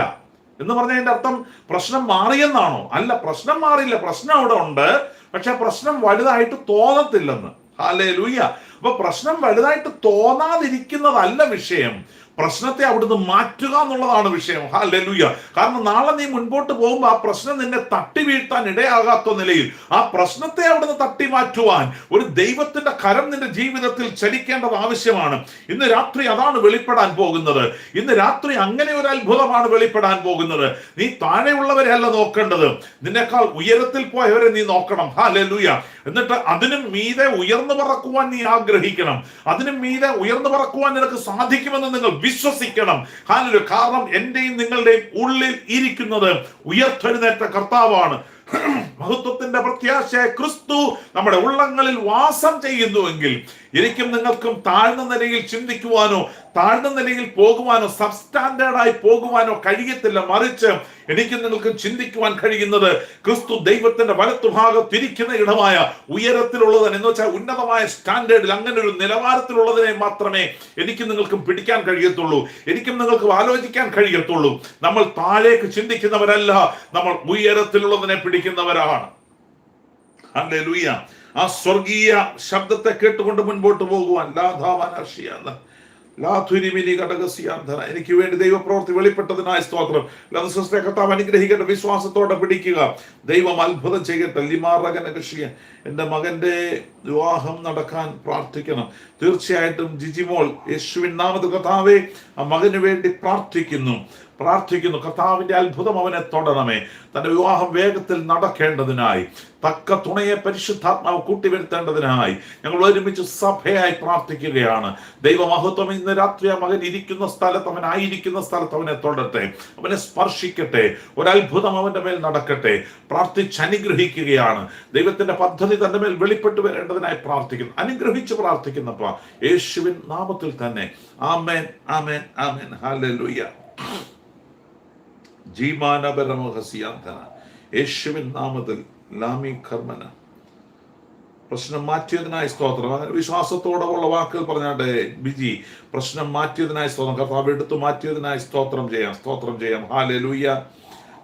എന്ന് പറഞ്ഞതിന്റെ അർത്ഥം പ്രശ്നം മാറിയെന്നാണോ? അല്ല പ്രശ്നം മാറിയില്ല. പ്രശ്നം അവിടെ ഉണ്ട്. പക്ഷെ പ്രശ്നം വലുതായിട്ട് തോന്നത്തില്ലെന്ന്. ഹാലേ ലൂയ്യ അപ്പൊ പ്രശ്നം വലുതായിട്ട് തോന്നാതിരിക്കുന്നതല്ല വിഷയം. പ്രശ്നത്തെ അവിടുന്ന് മാറ്റുക എന്നുള്ളതാണ് വിഷയം. ഹാ ഹാലൂയ കാരണം നാളെ നീ മുൻപോട്ട് പോകുമ്പോൾ ആ പ്രശ്നം നിന്നെ തട്ടി വീഴ്ത്താൻ ഇടയാകാത്ത നിലയിൽ ആ പ്രശ്നത്തെ അവിടുന്ന് തട്ടി മാറ്റുവാൻ ഒരു ദൈവത്തിന്റെ കരം നിന്റെ ജീവിതത്തിൽ ചലിക്കേണ്ടത് ആവശ്യമാണ്. ഇന്ന് രാത്രി അതാണ് വെളിപ്പെടാൻ പോകുന്നത്. ഇന്ന് രാത്രി അങ്ങനെ ഒരു അത്ഭുതമാണ് വെളിപ്പെടാൻ പോകുന്നത്. നീ താഴെയുള്ളവരെയല്ല നോക്കേണ്ടത്. നിന്നെക്കാൾ ഉയരത്തിൽ പോയവരെ നീ നോക്കണം. ഹാ ഹാലൂയ എന്നിട്ട് അതിനും മീതെ ഉയർന്നു പറക്കുവാൻ നീ ആഗ്രഹിക്കണം. അതിനും മീതെ ഉയർന്നു പറക്കുവാൻ നിനക്ക് സാധിക്കുമെന്ന് നിങ്ങൾ വിശ്വസിക്കണം. ഹാലൊരു കാരണം എന്റെയും നിങ്ങളുടെയും ഉള്ളിൽ ഇരിക്കുന്നത് ഉയർത്തെഴുന്നേറ്റ കർത്താവാണ്. മഹത്വത്തിന്റെ പ്രത്യാശയായ ക്രിസ്തു നമ്മുടെ ഉള്ളങ്ങളിൽ വാസം ചെയ്യുന്നുവെങ്കിൽ എനിക്കും നിങ്ങൾക്കും താഴ്ന്ന നിലയിൽ ചിന്തിക്കുവാനോ താഴ്ന്ന നിലയിൽ പോകുവാനോ സബ്സ്റ്റാൻഡേർഡായി പോകുവാനോ കഴിയത്തില്ല. മറിച്ച് എനിക്കും നിങ്ങൾക്കും ചിന്തിക്കുവാൻ കഴിയുന്നത് ക്രിസ്തു ദൈവത്തിന്റെ വലത്തുഭാഗത്തിരിക്കുന്ന ഇടമായ ഉയരത്തിലുള്ളത് എന്ന് വെച്ചാൽ ഉന്നതമായ സ്റ്റാൻഡേർഡിൽ അങ്ങനെ ഒരു നിലവാരത്തിലുള്ളതിനെ മാത്രമേ എനിക്കും നിങ്ങൾക്കും പിടിക്കാൻ കഴിയത്തുള്ളൂ. എനിക്കും നിങ്ങൾക്കും ആലോചിക്കാൻ കഴിയത്തുള്ളൂ. നമ്മൾ താഴേക്ക് ചിന്തിക്കുന്നവരല്ല നമ്മൾ ഉയരത്തിലുള്ളതിനെ പിടിക്കുന്നവരാണ്. ഹല്ലേലൂയ. ആ സ്വർഗീയ ശബ്ദത്തെ കേട്ടുകൊണ്ട് മുൻപോട്ട് പോകുവാൻ ഘടകസിയാന്ധന എനിക്ക് വേണ്ടി ദൈവപ്രവൃത്തി വെളിപ്പെട്ടതിനായ സ്തോത്രം. ലതസിസ്റ്റെ കർത്താവ് അനുഗ്രഹിക്കേണ്ട വിശ്വാസത്തോടെ പിടിക്കുക. ദൈവം അത്ഭുതം ചെയ്യട്ടെ ലിമാറകനകഷിയ എന്റെ മകന്റെ വിവാഹം നടക്കാൻ പ്രാർത്ഥിക്കണം. തീർച്ചയായിട്ടും ജിജിമോൾ യേശുവിൻ നാമത് കർത്താവെ ആ മകന് വേണ്ടി പ്രാർത്ഥിക്കുന്നു. പ്രാർത്ഥിക്കുന്നു കർത്താവിന്റെ അത്ഭുതം അവനെ തൊടണമേ. തന്റെ വിവാഹം വേഗത്തിൽ നടക്കേണ്ടതിനായി തക്ക തുണയെ പരിശുദ്ധാത്മാവ് കൂട്ടിവരുത്തേണ്ടതിനായി ഞങ്ങൾ ഒരുമിച്ച് സഭയായി പ്രാർത്ഥിക്കുകയാണ്. ദൈവമഹത്വം ഇന്ന് രാത്രി ആ മകൻ ഇരിക്കുന്ന സ്ഥലത്ത് അവൻ ആയിരിക്കുന്ന സ്ഥലത്ത് അവനെ തൊടട്ടെ അവനെ സ്പർശിക്കട്ടെ ഒരത്ഭുതം അവന്റെ മേൽ നടക്കട്ടെ. പ്രാർത്ഥിച്ച് അനുഗ്രഹിക്കുകയാണ്. ദൈവത്തിന്റെ പദ്ധതി തന്റെ മേൽ വെളിപ്പെട്ടു വരേണ്ടതിനായി പ്രാർത്ഥിക്കുന്നു. അനുഗ്രഹിച്ച് പ്രാർത്ഥിക്കുന്നപ്പ യേശുവിൻ നാമത്തിൽ തന്നെ. ആമേൻ ആമേൻ ആമേൻ. ഹാലൂയ്യ യേശുവിൻ നാമത്തിൽ ലാമി കർമ്മന. പ്രശ്നം മാറ്റിയതിനായി സ്തോത്രം. വിശ്വാസത്തോടെ ഉള്ള വാക്കുകൾ പറഞ്ഞാട്ടെ ബിജി പ്രശ്നം മാറ്റിയതിനായി സ്തോത്രം. കർത്താവ് എടുത്തു മാറ്റിയതിനായി സ്തോത്രം ചെയ്യാം. സ്തോത്രം ചെയ്യാം. ഹാലെ ലൂയ്യ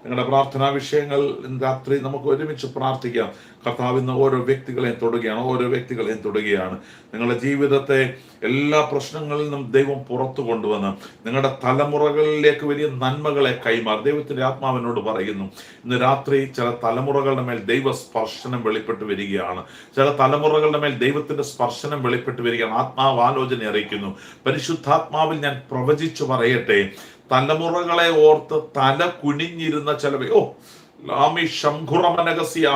നിങ്ങളുടെ പ്രാർത്ഥനാ വിഷയങ്ങൾ രാത്രി നമുക്ക് ഒരുമിച്ച് പ്രാർത്ഥിക്കാം. കർത്താവ് ഇന്ന് ഓരോ വ്യക്തികളെയും തൊടുകയാണ് ഓരോ വ്യക്തികളെയും തൊടുകയാണ്. നിങ്ങളുടെ ജീവിതത്തെ എല്ലാ പ്രശ്നങ്ങളിൽ നിന്നും ദൈവം പുറത്തു കൊണ്ടുവന്ന് നിങ്ങളുടെ തലമുറകളിലേക്ക് വലിയ നന്മകളെ കൈമാറി. ദൈവത്തിന്റെ ആത്മാവിനോട് പറയുന്നു ഇന്ന് രാത്രി ചില തലമുറകളുടെ മേൽ ദൈവ സ്പർശനം വെളിപ്പെട്ട് വരികയാണ്. ചില തലമുറകളുടെ മേൽ ദൈവത്തിന്റെ സ്പർശനം വെളിപ്പെട്ട് വരികയാണ്. ആത്മാവ് ആലോചന അറിയിക്കുന്നു. പരിശുദ്ധാത്മാവിൽ ഞാൻ പ്രവചിച്ചു പറയട്ടെ തലമുറകളെ ഓർത്ത് തല കുനിഞ്ഞിരുന്ന ചിലവേ ഓ ലാമി ശംഖുറമനഗസിയ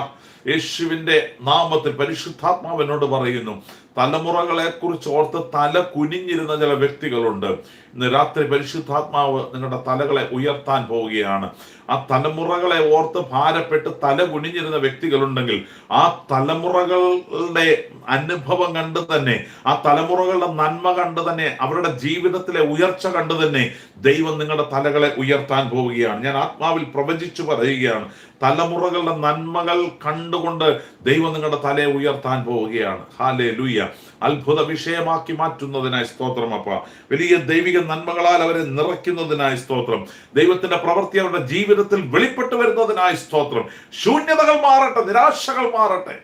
യേശുവിന്റെ നാമത്തിൽ പരിശുദ്ധാത്മാവിനോട് പറയുന്നു തലമുറകളെ കുറിച്ച് ഓർത്ത് തല കുനിഞ്ഞിരുന്ന ചില വ്യക്തികളുണ്ട്. ഇന്ന് രാത്രി പരിശുദ്ധാത്മാവ് നിങ്ങളുടെ തലകളെ ഉയർത്താൻ പോവുകയാണ്. ആ തലമുറകളെ ഓർത്ത് ഭാരപ്പെട്ട് തല കുനിഞ്ഞിരുന്ന വ്യക്തികളുണ്ടെങ്കിൽ ആ തലമുറകളുടെ അനുഭവം കണ്ട് തന്നെ ആ തലമുറകളുടെ നന്മ കണ്ട് തന്നെ അവരുടെ ജീവിതത്തിലെ ഉയർച്ച കണ്ട് തന്നെ ദൈവം നിങ്ങളുടെ തലകളെ ഉയർത്താൻ പോവുകയാണ്. ഞാൻ ആത്മാവിൽ പ്രവചിച്ചു പറയുകയാണ്. തലമുറകളുടെ നന്മകൾ കണ്ടുകൊണ്ട് ദൈവം നിങ്ങളുടെ തലയെ ഉയർത്താൻ പോവുകയാണ്. ഹാലേ ലുയ്യ അത്ഭുത വിഷയമാക്കി മാറ്റുന്നതിനായി സ്തോത്രം അപ്പ. വലിയ ദൈവിക നന്മകളാൽ അവരെ നിറയ്ക്കുന്നതിനായി സ്തോത്രം. ദൈവത്തിന്റെ പ്രവൃത്തി അവരുടെ ജീവിതത്തിൽ വെളിപ്പെട്ടു വരുന്നതിനായി സ്തോത്രം. ശൂന്യതകൾ മാറട്ടെ നിരാശകൾ മാറട്ടെ.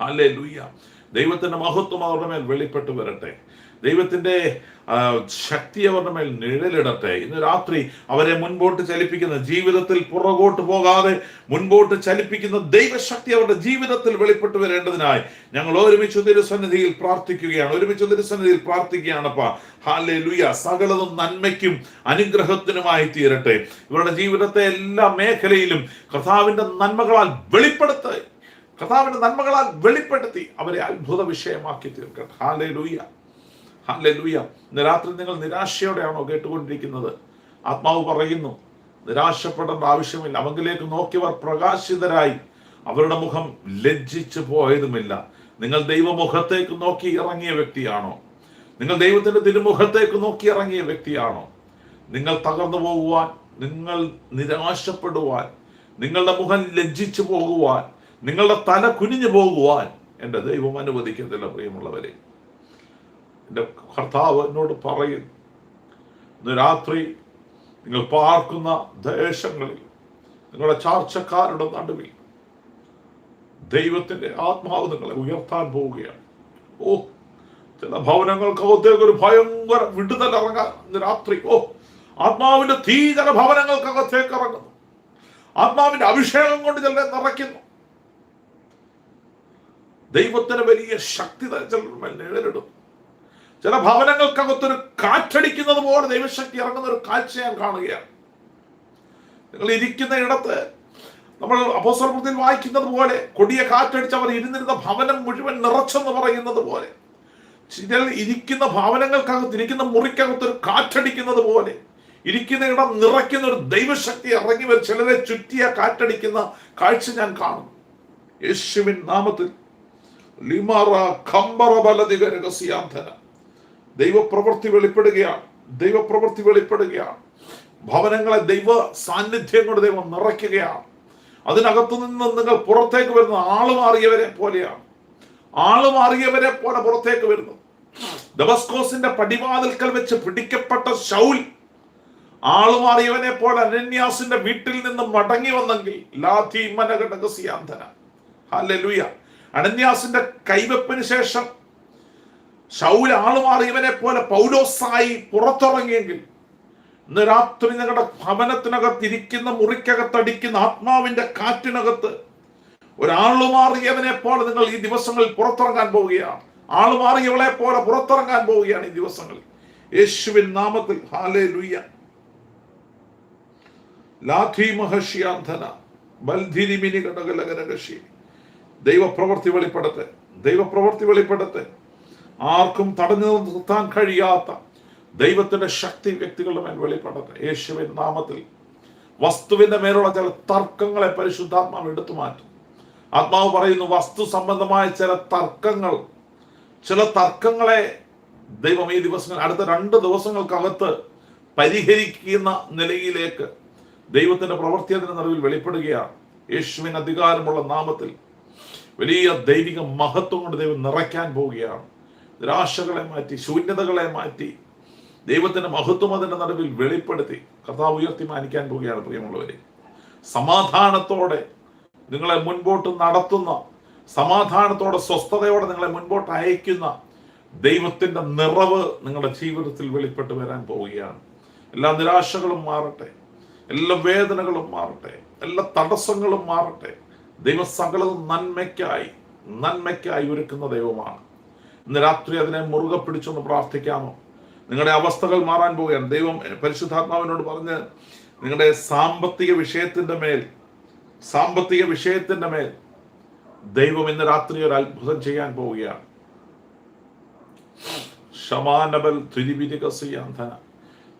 ഹാലേ ലുയ്യ ദൈവത്തിന്റെ മഹത്വം അവരുടെ മേൽ വെളിപ്പെട്ടു വരട്ടെ. ദൈവത്തിന്റെ ആ, ശക്തി അവരുടെ മേൽ നിഴലിടട്ടെ. ഇന്ന് രാത്രി അവരെ മുൻപോട്ട് ചലിപ്പിക്കുന്ന ജീവിതത്തിൽ പുറകോട്ട് പോകാതെ മുൻപോട്ട് ചലിപ്പിക്കുന്ന ദൈവശക്തി അവരുടെ ജീവിതത്തിൽ വെളിപ്പെട്ടു വരേണ്ടതിനായി ഞങ്ങൾ ഒരുമിച്ച് തിരുസന്നിധിയിൽ പ്രാർത്ഥിക്കുകയാണ്. ഒരുമിച്ച് തിരുസന്നിധിയിൽ പ്രാർത്ഥിക്കുകയാണപ്പാ. ഹാലേ ലുയ സകലതും നന്മയ്ക്കും അനുഗ്രഹത്തിനുമായി തീരട്ടെ. ഇവരുടെ ജീവിതത്തെ എല്ലാ മേഖലയിലും കർത്താവിന്റെ നന്മകളാൽ വെളിപ്പെടുത്ത. കർത്താവിന്റെ നന്മകളാൽ വെളിപ്പെടുത്തി. അവരെ അത്ഭുത വിഷയമാക്കി തീർക്കട്ടെ. ഹാലേ ലൂയ ഹാലെ നിരാത്രി രാത്രി നിങ്ങൾ നിരാശയോടെയാണോ കേട്ടുകൊണ്ടിരിക്കുന്നത്? ആത്മാവ് പറയുന്നു നിരാശപ്പെടേണ്ട ആവശ്യമില്ല. അവങ്കിലേക്ക് നോക്കിയവർ പ്രകാശിതരായി. അവരുടെ മുഖം ലജ്ജിച്ചു പോയതുമില്ല. നിങ്ങൾ ദൈവമുഖത്തേക്ക് നോക്കി ഇറങ്ങിയ വ്യക്തിയാണോ? നിങ്ങൾ ദൈവത്തിന്റെ തിരുമുഖത്തേക്ക് നോക്കി ഇറങ്ങിയ വ്യക്തിയാണോ? നിങ്ങൾ തകർന്നു പോകുവാൻ നിങ്ങൾ നിരാശപ്പെടുവാൻ നിങ്ങളുടെ മുഖം ലജ്ജിച്ചു പോകുവാൻ നിങ്ങളുടെ തല കുനിഞ്ഞു പോകുവാൻ എന്റെ ദൈവം അനുവദിക്കത്തില്ല പ്രിയമുള്ളവരെ. എന്റെ കർത്താവ് എന്നോട് പറയുന്നു ഇന്ന് രാത്രി നിങ്ങൾ പാർക്കുന്ന ദേശങ്ങളിൽ നിങ്ങളുടെ ചാർച്ചക്കാരുടെ നടുവിൽ ദൈവത്തിന്റെ ആത്മാവ് നിങ്ങളെ ഉയർത്താൻ പോവുകയാണ്. ഓ ചില ഭവനങ്ങൾക്കകത്തേക്ക് ഒരു ഭയങ്കര വിടുതൽ ഇറങ്ങാൻ രാത്രി. ഓ ആത്മാവിന്റെ തീ ചില ഭവനങ്ങൾക്കകത്തേക്ക് ഇറങ്ങുന്നു. ആത്മാവിന്റെ അഭിഷേകം കൊണ്ട് ചിലരെ നിറയ്ക്കുന്നു. ദൈവത്തിന് വലിയ ശക്തി ചിലർ നേരിടും ചില ഭവനങ്ങൾക്കകത്തൊരു കാറ്റടിക്കുന്നത് പോലെ ദൈവശക്തി ഇറങ്ങുന്ന ഒരു കാഴ്ച ഞാൻ കാണുകയാണ്. നിങ്ങൾ ഇരിക്കുന്ന ഇടത്ത് നമ്മൾ അപ്പോസ്തലപ്രവൃത്തിയിൽ വായിക്കുന്നത് പോലെ കൊടിയ കാറ്റടിച്ച് അവർ ഇരുന്നിരുന്ന ഭവനം മുഴുവൻ നിറച്ചെന്ന് പറയുന്നത് പോലെ ചിലർ ഇരിക്കുന്ന ഭവനങ്ങൾക്കകത്ത് ഇരിക്കുന്ന മുറിക്കകത്ത് ഒരു കാറ്റടിക്കുന്നത് പോലെ ഇരിക്കുന്ന ഇടം നിറയ്ക്കുന്ന ഒരു ദൈവശക്തി ഇറങ്ങി വരും. ചിലരെ ചുറ്റിയ കാറ്റടിക്കുന്ന കാഴ്ച ഞാൻ കാണുന്നു യേശുവിൻ നാമത്തിൽ ലിമാറ ഖംബറ ബലദിഗ രഹസ്യാന്ധന ദൈവപ്രവൃത്തി വെളിപ്പെടുകയാണ്. ദൈവപ്രവൃത്തി വെളിപ്പെടുകയാണ്. ഭവനങ്ങളെ ദൈവ സാന്നിധ്യം കൊണ്ട് ദൈവം നിറയ്ക്കുകയാണ്. അതിനകത്തു നിന്ന് നിങ്ങൾ പുറത്തേക്ക് വരുന്ന ആൾ മാറിയവരെ പോലെയാണ്. ആൾ മാറിയവരെ പോലെ പുറത്തേക്ക് വരുന്നു. ഡബസ്കോസിന്റെ പടിവാതിൽക്കൽ വെച്ച് പിടിക്കപ്പെട്ട ശൗൽ ആൾ മാറിയവനെ പോലെ അനന്യാസിന്റെ വീട്ടിൽ നിന്ന് മടങ്ങി വന്നെങ്കിൽ ലാധി മനഘടകസിയാന്ധന ഹല്ലേലൂയ. അനന്യാസിന്റെ കൈവെപ്പിന് ശേഷം ശൗൽ ആളുമാറിയവനെ പോലെ പൗലോസായി പുറത്തിറങ്ങിയെങ്കിൽ ഇന്ന് രാത്രി നിങ്ങളുടെ ഇരിക്കുന്ന മുറിക്കകത്തടിക്കുന്ന ആത്മാവിന്റെ കാറ്റിനകത്ത് ഒരാളുമാറിയവനെ പോലെ നിങ്ങൾ ഈ ദിവസങ്ങളിൽ പുറത്തിറങ്ങാൻ പോവുകയാണ്. ആളുമാറിയവളെ പോലെ പുറത്തിറങ്ങാൻ പോവുകയാണ് ഈ ദിവസങ്ങളിൽ. യേശുവിൻ നാമത്തിൽ ഹാലേ ലുയ്യ ലാഥി മഹർഷിയാന്ധന ബൽധിരിമിനി ഘടകലകരകശി ദൈവപ്രവൃത്തി വെളിപ്പെടട്ടെ ദൈവപ്രവൃത്തി വെളിപ്പെടട്ടെ ആർക്കും തടഞ്ഞു നിർത്താൻ കഴിയാത്ത ദൈവത്തിന്റെ ശക്തി വ്യക്തികളുടെ മേൽ വെളിപ്പെടട്ടെ യേശുവിൻ നാമത്തിൽ വസ്തുവിന്റെ മേലുള്ള ചില തർക്കങ്ങളെ പരിശുദ്ധാത്മാവ് എടുത്തു മാറ്റും ആത്മാവ് പറയുന്നു വസ്തു സംബന്ധമായ ചില തർക്കങ്ങൾ ചില തർക്കങ്ങളെ ദൈവം ഈ ദിവസങ്ങൾ അടുത്ത രണ്ട് ദിവസങ്ങൾക്കകത്ത് പരിഹരിക്കുന്ന നിലയിലേക്ക് ദൈവത്തിന്റെ പ്രവൃത്തി അതിന്റെ നിറവിൽ വെളിപ്പെടുകയാണ്. യേശുവിന് അധികാരമുള്ള നാമത്തിൽ വലിയ ദൈവിക മഹത്വം കൊണ്ട് ദൈവം നിറയ്ക്കാൻ പോവുകയാണ്. നിരാശകളെ മാറ്റി ശൂന്യതകളെ മാറ്റി ദൈവത്തിന്റെ മഹത്വം അതിന്റെ നടുവിൽ വെളിപ്പെടുത്തി. കർത്താവ് ഉയർത്തി മാനിക്കാൻ പോവുകയാണ് പ്രിയമുള്ളവരെ. സമാധാനത്തോടെ നിങ്ങളെ മുൻപോട്ട് നടത്തുന്ന സമാധാനത്തോടെ സ്വസ്ഥതയോടെ നിങ്ങളെ മുൻപോട്ട് അയക്കുന്ന ദൈവത്തിന്റെ നിറവ് നിങ്ങളുടെ ജീവിതത്തിൽ വെളിപ്പെട്ട് വരാൻ പോവുകയാണ്. എല്ലാ നിരാശകളും മാറട്ടെ എല്ലാ വേദനകളും മാറട്ടെ എല്ലാ തടസ്സങ്ങളും മാറട്ടെ. ദൈവം സകലതും നന്മയ്ക്കായി നന്മയ്ക്കായി ഒരുക്കുന്ന ദൈവമാണ്. ഇന്ന് രാത്രി അതിനെ മുറുകെ പിടിച്ചൊന്ന് പ്രാർത്ഥിക്കാമോ? നിങ്ങളുടെ അവസ്ഥകൾ മാറാൻ പോവുകയാണ്. ദൈവം പരിശുദ്ധാത്മാവിനോട് പറഞ്ഞ് നിങ്ങളുടെ സാമ്പത്തിക വിഷയത്തിന്റെ മേൽ സാമ്പത്തിക വിഷയത്തിന്റെ മേൽ ദൈവം ഇന്ന് രാത്രി ഒരു അത്ഭുതം ചെയ്യാൻ പോവുകയാണ്. ഷമാനബൽ ത്രിവിരികസിയാന്ധന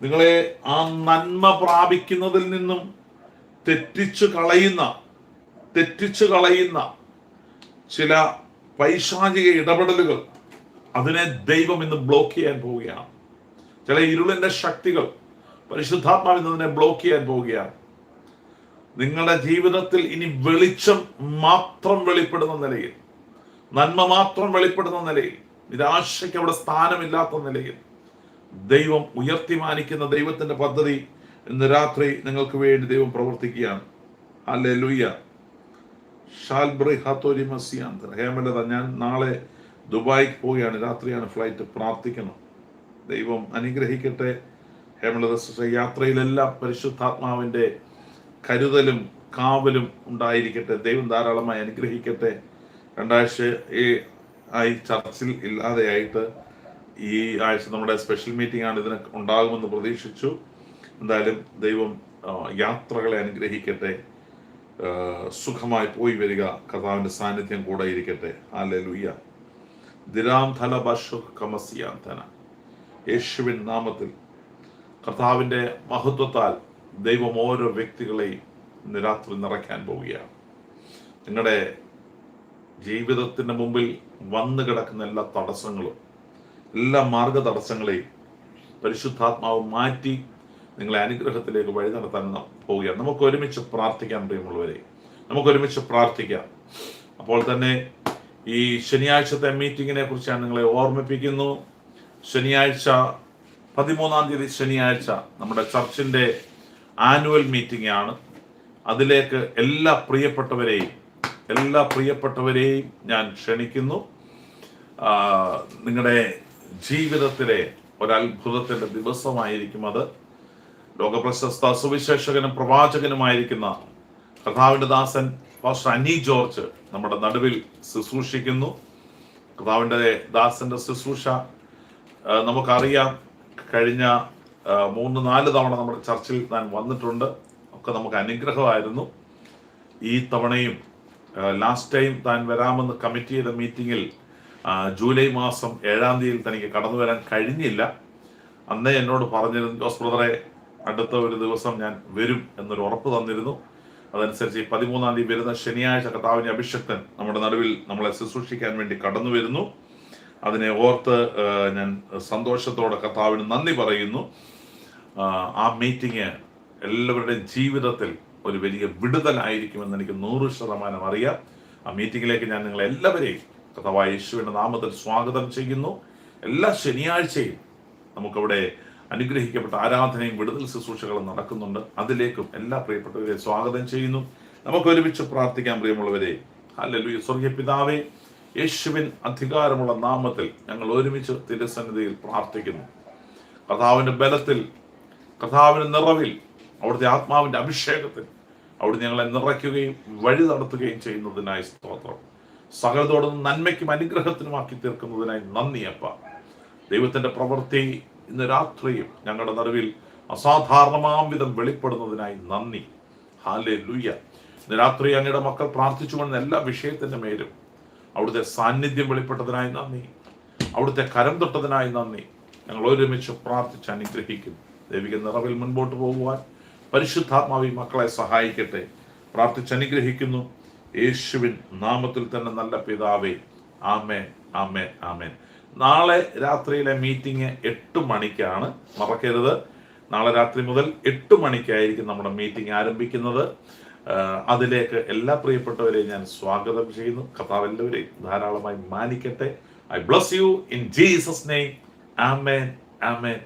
നിങ്ങളെ ആ നന്മ പ്രാപിക്കുന്നതിൽ നിന്നും തെറ്റിച്ചു കളയുന്ന തെറ്റിച്ചു കളയുന്ന ചില പൈശാചിക ഇടപെടലുകൾ അതിനെ ദൈവം ഇന്ന് ബ്ലോക്ക് ചെയ്യാൻ പോവുകയാണ്. ചില ഇരുളിന്റെ ശക്തികൾ പരിശുദ്ധാത്മാവിൽ നിന്നതിനെ ബ്ലോക്ക് ചെയ്യാൻ പോവുകയാണ്. നിങ്ങളുടെ ജീവിതത്തിൽ ഇനി വെളിച്ചം മാത്രം വെളിപ്പെടുന്ന നിലയിൽ നന്മ മാത്രം വെളിപ്പെടുന്ന നിലയിൽ നിരാശയ്ക്ക് അവിടെ സ്ഥാനമില്ലാത്ത നിലയിൽ ദൈവം ഉയർത്തി മാനിക്കുന്ന ദൈവത്തിന്റെ പദ്ധതി ഇന്ന് രാത്രി നിങ്ങൾക്ക് വേണ്ടി ദൈവം പ്രവർത്തിക്കുകയാണ്. അല്ലെ ലുയ്യ ഷാൽബ്രി ഹാത്തോരി മസിയാന്തർ. ഹേമലത ഞാൻ നാളെ ദുബായിക്ക് പോവുകയാണ്. രാത്രിയാണ് ഫ്ലൈറ്റ് പ്രാർത്ഥിക്കണം. ദൈവം അനുഗ്രഹിക്കട്ടെ. ഹേമലത യാത്രയിലെല്ലാം പരിശുദ്ധാത്മാവിന്റെ കരുതലും കാവലും ഉണ്ടായിരിക്കട്ടെ. ദൈവം ധാരാളമായി അനുഗ്രഹിക്കട്ടെ. രണ്ടാഴ്ച ഈ ആയി ചർച്ചിൽ ഇല്ലാതെയായിട്ട് ഈ ആഴ്ച നമ്മുടെ സ്പെഷ്യൽ മീറ്റിംഗ് ആണ് ഇതിന് ഉണ്ടാകുമെന്ന് പ്രതീക്ഷിച്ചു. എന്തായാലും ദൈവം യാത്രകളെ അനുഗ്രഹിക്കട്ടെ. സുഖമായി പോയി വരിക. കഥാവിന്റെ സാന്നിധ്യം കൂടെ ഇരിക്കട്ടെ. ആ ദിരാം ധല ബഷു കമസിയാന്തന യേശുവിൻ നാമത്തിൽ കർത്താവിന്റെ മഹത്വത്താൽ ദൈവം ഓരോ വ്യക്തികളെയും ഇന്ന് രാത്രി നിറയ്ക്കാൻ പോവുകയാണ്. നിങ്ങളുടെ ജീവിതത്തിന്റെ മുമ്പിൽ വന്നു കിടക്കുന്ന എല്ലാ തടസ്സങ്ങളും എല്ലാ മാർഗ തടസ്സങ്ങളെയും പരിശുദ്ധാത്മാവ് മാറ്റി നിങ്ങളെ അനുഗ്രഹത്തിലേക്ക് വഴി നടത്താൻ പോവുകയാണ്. നമുക്ക് ഒരുമിച്ച് പ്രാർത്ഥിക്കാൻ പ്രിയമുള്ളവരെ. നമുക്ക് ഒരുമിച്ച് പ്രാർത്ഥിക്കാം. അപ്പോൾ തന്നെ ഈ ശനിയാഴ്ചത്തെ മീറ്റിങ്ങിനെ കുറിച്ച് ഞാൻ നിങ്ങളെ ഓർമ്മിപ്പിക്കുന്നു. ശനിയാഴ്ച പതിമൂന്നാം തീയതി ശനിയാഴ്ച നമ്മുടെ ചർച്ചിന്റെ ആനുവൽ മീറ്റിംഗ് ആണ് അതിലേക്ക് എല്ലാ പ്രിയപ്പെട്ടവരെയും എല്ലാ പ്രിയപ്പെട്ടവരെയും ഞാൻ ക്ഷണിക്കുന്നു. നിങ്ങളുടെ ജീവിതത്തിലെ ഒരത്ഭുതത്തിന്റെ ദിവസമായിരിക്കും അത്. ലോകപ്രശസ്ത സുവിശേഷകനും പ്രവാചകനുമായിരിക്കുന്ന കഥാവിന്റെ ദാസൻ പാസ്റ്റർ അനി ജോർജ് നമ്മുടെ നടുവിൽ ശുശ്രൂഷിക്കുന്നു. കർത്താവിന്റെ ദാസന്റെ ശുശ്രൂഷ നമുക്കറിയാം. കഴിഞ്ഞ മൂന്ന് നാല് തവണ നമ്മുടെ ചർച്ചിൽ താൻ വന്നിട്ടുണ്ട്. ഒക്കെ നമുക്ക് അനുഗ്രഹമായിരുന്നു. ഈ തവണയും ലാസ്റ്റ് ടൈം താൻ വരാമെന്ന് കമ്മിറ്റി ചെയ്ത മീറ്റിങ്ങിൽ ജൂലൈ മാസം ഏഴാം തീയതി തനിക്ക് കടന്നു വരാൻ കഴിഞ്ഞില്ല. അന്നേ എന്നോട് പറഞ്ഞിരുന്നു ജോസ് ബ്രദറെ അടുത്ത ഒരു ദിവസം ഞാൻ വരും എന്നൊരു ഉറപ്പ് തന്നിരുന്നു. അതനുസരിച്ച് ഈ പതിമൂന്നാം തീയതി വരുന്ന ശനിയാഴ്ച കർത്താവിന്റെ അഭിഷക്തൻ നമ്മുടെ നടുവിൽ നമ്മളെ ശുശ്രൂഷിക്കാൻ വേണ്ടി കടന്നു വരുന്നു. അതിനെ ഓർത്ത് ഞാൻ സന്തോഷത്തോടെ കർത്താവിന് നന്ദി പറയുന്നു. ആ, മീറ്റിങ് എല്ലാവരുടെയും ജീവിതത്തിൽ ഒരു വലിയ വിടുതലായിരിക്കുമെന്ന് എനിക്ക് നൂറ് ശതമാനം അറിയാം. ആ മീറ്റിങ്ങിലേക്ക് ഞാൻ നിങ്ങളെ എല്ലാവരെയും കർത്താവായ യേശുവിന്റെ നാമത്തിൽ സ്വാഗതം ചെയ്യുന്നു. എല്ലാ ശനിയാഴ്ചയും നമുക്കവിടെ അനുഗ്രഹിക്കപ്പെട്ട ആരാധനയും വിടുതൽ ശുശ്രൂഷകളും നടക്കുന്നുണ്ട്. അതിലേക്കും എല്ലാ പ്രിയപ്പെട്ടവരെ സ്വാഗതം ചെയ്യുന്നു. നമുക്ക് ഒരുമിച്ച് പ്രാർത്ഥിക്കാൻ പ്രിയമുള്ളവരെ. അല്ലല്ലോ സ്വർഗീയ പിതാവേ യേശുവിൻ അധികാരമുള്ള നാമത്തിൽ ഞങ്ങൾ ഒരുമിച്ച് തിരുസന്നിധിയിൽ പ്രാർത്ഥിക്കുന്നു. കഥാവിന്റെ ബലത്തിൽ കഥാവിന്റെ നിറവിൽ അവിടുത്തെ ആത്മാവിന്റെ അഭിഷേകത്തിൽ അവിടെ ഞങ്ങളെ നിറയ്ക്കുകയും വഴി നടത്തുകയും ചെയ്യുന്നതിനായി സ്തോത്രം. സകലതോടും നന്മയ്ക്കും അനുഗ്രഹത്തിനുമാക്കി തീർക്കുന്നതിനായി നന്ദി അപ്പ. ദൈവത്തിന്റെ പ്രവൃത്തി ഇന്ന് രാത്രിയും ഞങ്ങളുടെ നടുവിൽ അസാധാരണമാം വിധം വെളിപ്പെടുന്നതിനായി നന്ദി. ഹാലേ ലുയ്യ ഇന്ന് രാത്രി അങ്ങയുടെ മക്കൾ പ്രാർത്ഥിച്ചുകൊണ്ട എല്ലാ വിഷയത്തിന്റെ മേലും അവിടുത്തെ സാന്നിധ്യം വെളിപ്പെട്ടതിനായി നന്ദി. അവിടുത്തെ കരം തൊട്ടതിനായി നന്ദി. ഞങ്ങൾ ഒരുമിച്ച് പ്രാർത്ഥിച്ച് അനുഗ്രഹിക്കും. ദൈവിക നിറവിൽ മുൻപോട്ട് പോകുവാൻ പരിശുദ്ധാത്മാവി മക്കളെ സഹായിക്കട്ടെ. പ്രാർത്ഥിച്ച് അനുഗ്രഹിക്കുന്നു. യേശുവിൻ നാമത്തിൽ തന്നെ നല്ല പിതാവേ. ആമേൻ ആമേൻ ആമേൻ. നാളെ രാത്രിയിലെ മീറ്റിംഗ് എട്ട് മണിക്കാണ്. മറക്കരുത്. നാളെ രാത്രി മുതൽ എട്ട് മണിക്കായിരിക്കും നമ്മുടെ മീറ്റിംഗ് ആരംഭിക്കുന്നത്. അതിലേക്ക് എല്ലാ പ്രിയപ്പെട്ടവരെയും ഞാൻ സ്വാഗതം ചെയ്യുന്നു. കർത്താവ് എല്ലാവരെയും ധാരാളമായി മാനിക്കട്ടെ. I bless you in Jesus name amen amen